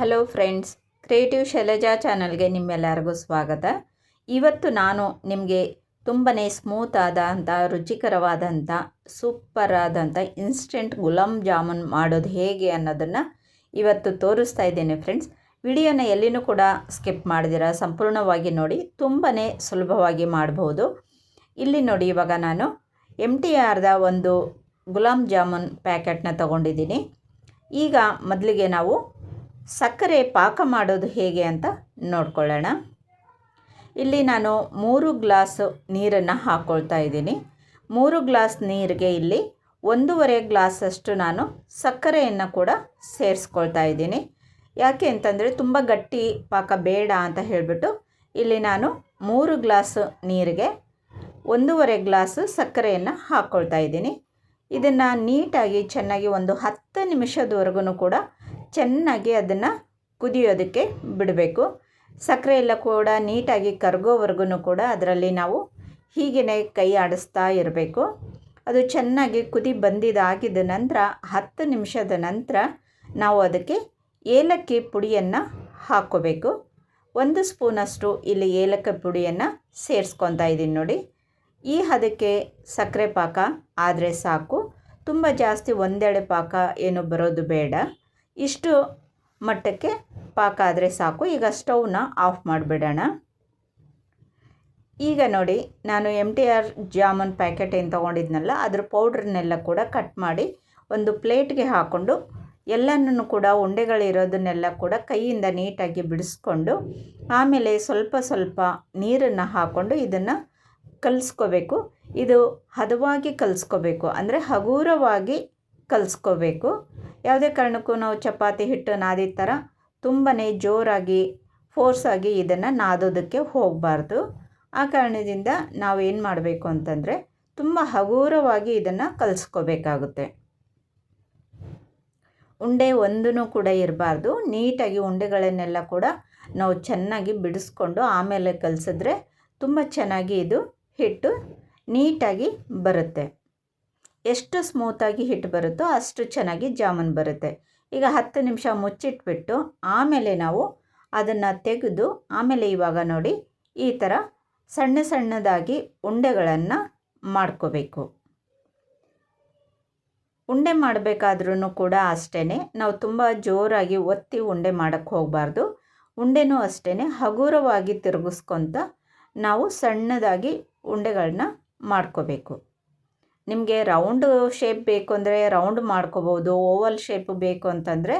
Hello friends, creative Shailaja ಚಾನಲ್ಗೆ ನಿಮ್ಮೆಲ್ಲರಿಗೂ ಸ್ವಾಗತ. ಇವತ್ತು ನಾನು ನಿಮಗೆ ತುಂಬಾ ಸ್ಮೂತ್ ಆದಂಥ ರುಚಿಕರವಾದಂಥ ಸೂಪರ್ ಆದಂಥ ಇನ್ಸ್ಟೆಂಟ್ ಗುಲಾಬ್ ಜಾಮೂನ್ ಮಾಡೋದು ಹೇಗೆ ಅನ್ನೋದನ್ನು ಇವತ್ತು ತೋರಿಸ್ತಾ ಇದ್ದೇನೆ ಫ್ರೆಂಡ್ಸ್. ವಿಡಿಯೋನ ಎಲ್ಲಿನೂ ಕೂಡ ಸ್ಕಿಪ್ ಮಾಡಿದಿರ, ಸಂಪೂರ್ಣವಾಗಿ ನೋಡಿ ತುಂಬಾ ಸುಲಭವಾಗಿ ಮಾಡಬಹುದು ಇಲ್ಲಿ ನೋಡಿ ಇವಾಗ ನಾನು ಎಂ ಟಿ ಆರ್ದ ಒಂದು ಗುಲಾಬ್ ಜಾಮೂನ್ ಪ್ಯಾಕೆಟ್ನ ತಗೊಂಡಿದ್ದೀನಿ. ಈಗ ಮೊದಲಿಗೆ ನಾವು ಸಕ್ಕರೆ ಪಾಕ ಮಾಡೋದು ಹೇಗೆ ಅಂತ ನೋಡ್ಕೊಳ್ಳೋಣ. ಇಲ್ಲಿ ನಾನು ಮೂರು ಗ್ಲಾಸ್ ನೀರನ್ನು ಹಾಕ್ಕೊಳ್ತಾ ಇದ್ದೀನಿ. ಮೂರು ಗ್ಲಾಸ್ ನೀರಿಗೆ ಇಲ್ಲಿ ಒಂದೂವರೆ ಗ್ಲಾಸಷ್ಟು ನಾನು ಸಕ್ಕರೆಯನ್ನು ಕೂಡ ಸೇರಿಸ್ಕೊಳ್ತಾ ಇದ್ದೀನಿ. ಯಾಕೆ ಅಂತಂದರೆ ತುಂಬ ಗಟ್ಟಿ ಪಾಕ ಬೇಡ ಅಂತ ಹೇಳಿಬಿಟ್ಟು ಇಲ್ಲಿ ನಾನು ಮೂರು ಗ್ಲಾಸ್ ನೀರಿಗೆ ಒಂದೂವರೆ ಗ್ಲಾಸು ಸಕ್ಕರೆಯನ್ನು ಹಾಕ್ಕೊಳ್ತಾ ಇದ್ದೀನಿ. ಇದನ್ನು ನೀಟಾಗಿ ಚೆನ್ನಾಗಿ ಒಂದು ಹತ್ತು ನಿಮಿಷದವರೆಗೂ ಕೂಡ ಚೆನ್ನಾಗಿ ಅದನ್ನು ಕುದಿಯೋದಕ್ಕೆ ಬಿಡಬೇಕು. ಸಕ್ಕರೆ ಎಲ್ಲ ಕೂಡ ನೀಟಾಗಿ ಕರಗೋವರೆಗೂ ಕೂಡ ಅದರಲ್ಲಿ ನಾವು ಹೀಗೇ ಕೈ ಆಡಿಸ್ತಾ ಇರಬೇಕು. ಅದು ಚೆನ್ನಾಗಿ ಕುದಿ ಬಂದಿದ್ದಾಗಿದ್ದ ನಂತರ ಹತ್ತು ನಿಮಿಷದ ನಂತರ ನಾವು ಅದಕ್ಕೆ ಏಲಕ್ಕಿ ಪುಡಿಯನ್ನು ಹಾಕ್ಕೋಬೇಕು. ಒಂದು ಸ್ಪೂನಷ್ಟು ಇಲ್ಲಿ ಏಲಕ್ಕಿ ಪುಡಿಯನ್ನು ಸೇರಿಸ್ಕೊತಾ ಇದ್ದೀನಿ ನೋಡಿ. ಈ ಹದಕ್ಕೆ ಸಕ್ಕರೆ ಪಾಕ ಆದರೆ ಸಾಕು. ತುಂಬ ಜಾಸ್ತಿ ಒಂದೆಡೆ ಪಾಕ ಏನು ಬರೋದು ಬೇಡ. ಇಷ್ಟು ಮಟ್ಟಕ್ಕೆ ಪಾಕ ಆದರೆ ಸಾಕು. ಈಗ ಸ್ಟೌವ್ನ ಆಫ್ ಮಾಡಿಬಿಡೋಣ. ಈಗ ನೋಡಿ, ನಾನು M T R jamun packet ಏನು ತೊಗೊಂಡಿದ್ನಲ್ಲ, ಅದ್ರ ಪೌಡ್ರನ್ನೆಲ್ಲ ಕೂಡ ಕಟ್ ಮಾಡಿ ಒಂದು ಪ್ಲೇಟ್ಗೆ ಹಾಕ್ಕೊಂಡು ಎಲ್ಲನೂ ಕೂಡ, ಉಂಡೆಗಳಿರೋದನ್ನೆಲ್ಲ ಕೂಡ ಕೈಯಿಂದ ನೀಟಾಗಿ ಬಿಡಿಸ್ಕೊಂಡು, ಆಮೇಲೆ ಸ್ವಲ್ಪ ಸ್ವಲ್ಪ ನೀರನ್ನು ಹಾಕ್ಕೊಂಡು ಇದನ್ನು ಕಲಿಸ್ಕೋಬೇಕು. ಇದು ಹದವಾಗಿ ಕಲಿಸ್ಕೋಬೇಕು, ಅಂದರೆ ಹಗುರವಾಗಿ ಕಲಿಸ್ಕೋಬೇಕು. ಯಾವುದೇ ಕಾರಣಕ್ಕೂ ನಾವು ಚಪಾತಿ ಹಿಟ್ಟು ನಾದಿದ ಥರ ತುಂಬಾ ಜೋರಾಗಿ ಫೋರ್ಸಾಗಿ ಇದನ್ನು ನಾದೋದಕ್ಕೆ ಹೋಗಬಾರ್ದು. ಆ ಕಾರಣದಿಂದ ನಾವು ಏನು ಮಾಡಬೇಕು ಅಂತಂದರೆ ತುಂಬ ಹಗುರವಾಗಿ ಇದನ್ನು ಕಲಿಸ್ಕೋಬೇಕಾಗುತ್ತೆ. ಉಂಡೆ ಒಂದೂ ಕೂಡ ಇರಬಾರ್ದು. ನೀಟಾಗಿ ಉಂಡೆಗಳನ್ನೆಲ್ಲ ಕೂಡ ನಾವು ಚೆನ್ನಾಗಿ ಬಿಡಿಸ್ಕೊಂಡು ಆಮೇಲೆ ಕಲಿಸಿದ್ರೆ ತುಂಬ ಚೆನ್ನಾಗಿ ಇದು ಹಿಟ್ಟು ನೀಟಾಗಿ ಬರುತ್ತೆ. ಎಷ್ಟು ಸ್ಮೂತಾಗಿ ಹಿಟ್ಟು ಬರುತ್ತೋ ಅಷ್ಟು ಚೆನ್ನಾಗಿ ಜಾಮೂನ್ ಬರುತ್ತೆ. ಈಗ ಹತ್ತು ನಿಮಿಷ ಮುಚ್ಚಿಟ್ಬಿಟ್ಟು ಆಮೇಲೆ ನಾವು ಅದನ್ನು ತೆಗೆದು ಆಮೇಲೆ ಇವಾಗ ನೋಡಿ ಈ ಥರ ಸಣ್ಣ ಸಣ್ಣದಾಗಿ ಉಂಡೆಗಳನ್ನು ಮಾಡ್ಕೋಬೇಕು. ಉಂಡೆ ಮಾಡಬೇಕಾದ್ರೂ ಕೂಡ ಅಷ್ಟೇ ನಾವು ತುಂಬ ಜೋರಾಗಿ ಒತ್ತಿ ಉಂಡೆ ಮಾಡೋಕ್ಕೆ ಹೋಗಬಾರ್ದು. ಉಂಡೆನೂ ಅಷ್ಟೇ ಹಗುರವಾಗಿ ತಿರುಗಿಸ್ಕೊತ ನಾವು ಸಣ್ಣದಾಗಿ ಉಂಡೆಗಳನ್ನ ಮಾಡ್ಕೋಬೇಕು. ನಿಮಗೆ ರೌಂಡ್ ಶೇಪ್ ಬೇಕು ಅಂದರೆ ರೌಂಡ್ ಮಾಡ್ಕೋಬೋದು ಓವಲ್ ಶೇಪ್ ಬೇಕು ಅಂತಂದರೆ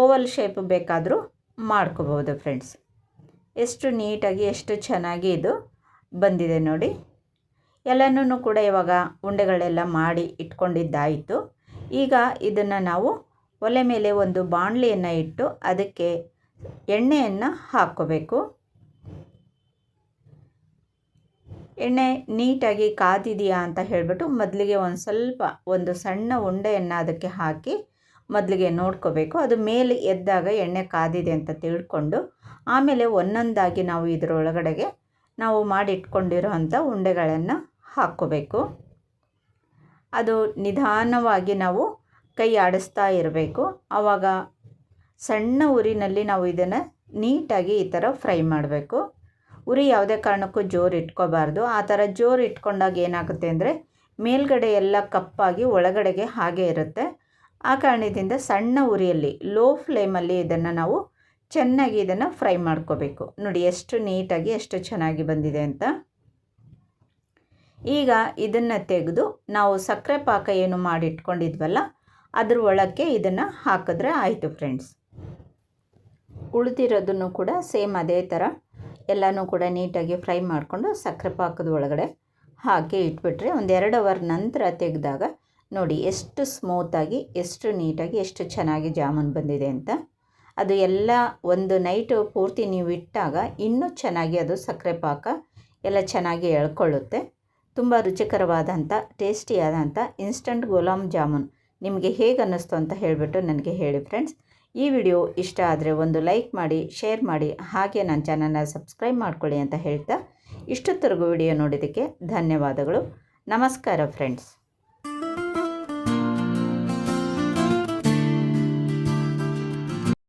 ಓವಲ್ ಶೇಪ್ ಬೇಕಾದರೂ ಮಾಡ್ಕೋಬೋದು ಫ್ರೆಂಡ್ಸ್ ಎಷ್ಟು ನೀಟಾಗಿ, ಎಷ್ಟು ಚೆನ್ನಾಗಿ ಇದು ಬಂದಿದೆ ನೋಡಿ. ಎಲ್ಲನೂ ಕೂಡ ಇವಾಗ ಉಂಡೆಗಳೆಲ್ಲ ಮಾಡಿ ಇಟ್ಕೊಂಡಿದ್ದಾಯಿತು. ಈಗ ಇದನ್ನು ನಾವು ಒಲೆ ಮೇಲೆ ಒಂದು ಬಾಣಲಿಯನ್ನು ಇಟ್ಟು ಅದಕ್ಕೆ ಎಣ್ಣೆಯನ್ನು ಹಾಕ್ಕೋಬೇಕು. ಎಣ್ಣೆ ನೀಟಾಗಿ ಕಾದಿದೆಯಾ ಅಂತ ಹೇಳಿಬಿಟ್ಟು ಮೊದಲಿಗೆ ಒಂದು ಸ್ವಲ್ಪ ಒಂದು ಸಣ್ಣ ಉಂಡೆಯನ್ನು ಅದಕ್ಕೆ ಹಾಕಿ ಮೊದಲಿಗೆ ನೋಡ್ಕೋಬೇಕು. ಅದು ಮೇಲೆ ಎದ್ದಾಗ ಎಣ್ಣೆ ಕಾದಿದೆ ಅಂತ ತಿಳ್ಕೊಂಡು ಆಮೇಲೆ ಒಂದೊಂದಾಗಿ ನಾವು ಇದರೊಳಗಡೆಗೆ ನಾವು ಮಾಡಿಟ್ಕೊಂಡಿರೋ ಅಂಥ ಉಂಡೆಗಳನ್ನು ಹಾಕ್ಕೋಬೇಕು. ಅದು ನಿಧಾನವಾಗಿ ನಾವು ಕೈ ಆಡಿಸ್ತಾ ಇರಬೇಕು. ಆವಾಗ ಸಣ್ಣ ಉರಿನಲ್ಲಿ ನಾವು ಇದನ್ನು ನೀಟಾಗಿ ಈ ಥರ ಫ್ರೈ ಮಾಡಬೇಕು. ಉರಿ ಯಾವುದೇ ಕಾರಣಕ್ಕೂ ಜೋರು ಇಟ್ಕೋಬಾರ್ದು. ಆ ಥರ ಜೋರು ಇಟ್ಕೊಂಡಾಗ ಏನಾಗುತ್ತೆ ಅಂದರೆ ಮೇಲ್ಗಡೆ ಎಲ್ಲ ಕಪ್ಪಾಗಿ ಒಳಗಡೆಗೆ ಹಾಗೆ ಇರುತ್ತೆ. ಆ ಕಾರಣದಿಂದ ಸಣ್ಣ ಉರಿಯಲ್ಲಿ ಲೋ ಫ್ಲೇಮಲ್ಲಿ ಇದನ್ನು ನಾವು ಚೆನ್ನಾಗಿ ಇದನ್ನು ಫ್ರೈ ಮಾಡ್ಕೋಬೇಕು. ನೋಡಿ ಎಷ್ಟು ನೀಟಾಗಿ, ಎಷ್ಟು ಚೆನ್ನಾಗಿ ಬಂದಿದೆ ಅಂತ. ಈಗ ಇದನ್ನು ತೆಗೆದು ನಾವು ಸಕ್ಕರೆ ಪಾಕ ಏನು ಮಾಡಿಟ್ಕೊಂಡಿದ್ವಲ್ಲ, ಅದ್ರ ಒಳಕ್ಕೆ ಇದನ್ನು ಹಾಕಿದ್ರೆ ಆಯಿತು ಫ್ರೆಂಡ್ಸ್ ಉಳಿದಿರೋದನ್ನು ಕೂಡ ಸೇಮ್ ಅದೇ ಥರ ಎಲ್ಲನೂ ಕೂಡ ನೀಟಾಗಿ ಫ್ರೈ ಮಾಡಿಕೊಂಡು ಸಕ್ಕರೆ ಪಾಕದ ಒಳಗಡೆ ಹಾಕಿ ಇಟ್ಬಿಟ್ರೆ ಒಂದು ಎರಡು ಅವರ್ ನಂತರ ತೆಗೆದಾಗ ನೋಡಿ ಎಷ್ಟು ಸ್ಮೂತಾಗಿ ಎಷ್ಟು ನೀಟಾಗಿ, ಎಷ್ಟು ಚೆನ್ನಾಗಿ ಜಾಮೂನ್ ಬಂದಿದೆ ಅಂತ. ಅದು ಎಲ್ಲ ಒಂದು ನೈಟು ಪೂರ್ತಿ ನೀವು ಇಟ್ಟಾಗ ಇನ್ನೂ ಚೆನ್ನಾಗಿ ಅದು ಸಕ್ಕರೆ ಪಾಕ ಎಲ್ಲ ಚೆನ್ನಾಗಿ ಎಳ್ಕೊಳ್ಳುತ್ತೆ. ತುಂಬ ರುಚಿಕರವಾದಂಥ, ಟೇಸ್ಟಿಯಾದಂಥ ಇನ್ಸ್ಟಂಟ್ ಗುಲಾಬ್ ಜಾಮೂನ್. ನಿಮಗೆ ಹೇಗೆ ಅನ್ನಿಸ್ತು ಅಂತ ಹೇಳಿಬಿಟ್ಟು ನನಗೆ ಹೇಳಿ ಫ್ರೆಂಡ್ಸ್ ಈ ವಿಡಿಯೋ ಇಷ್ಟ ಆದರೆ ಒಂದು ಲೈಕ್ ಮಾಡಿ ಶೇರ್ ಮಾಡಿ, ಹಾಗೆ ನನ್ನ ಚಾನಲ್ನ ಸಬ್ಸ್ಕ್ರೈಬ್ ಮಾಡ್ಕೊಳ್ಳಿ ಅಂತ ಹೇಳ್ತಾ ಇಷ್ಟೊತ್ತರೆಗೂ ವಿಡಿಯೋ ನೋಡಿದ್ದಕ್ಕೆ ಧನ್ಯವಾದಗಳು. ನಮಸ್ಕಾರ ಫ್ರೆಂಡ್ಸ್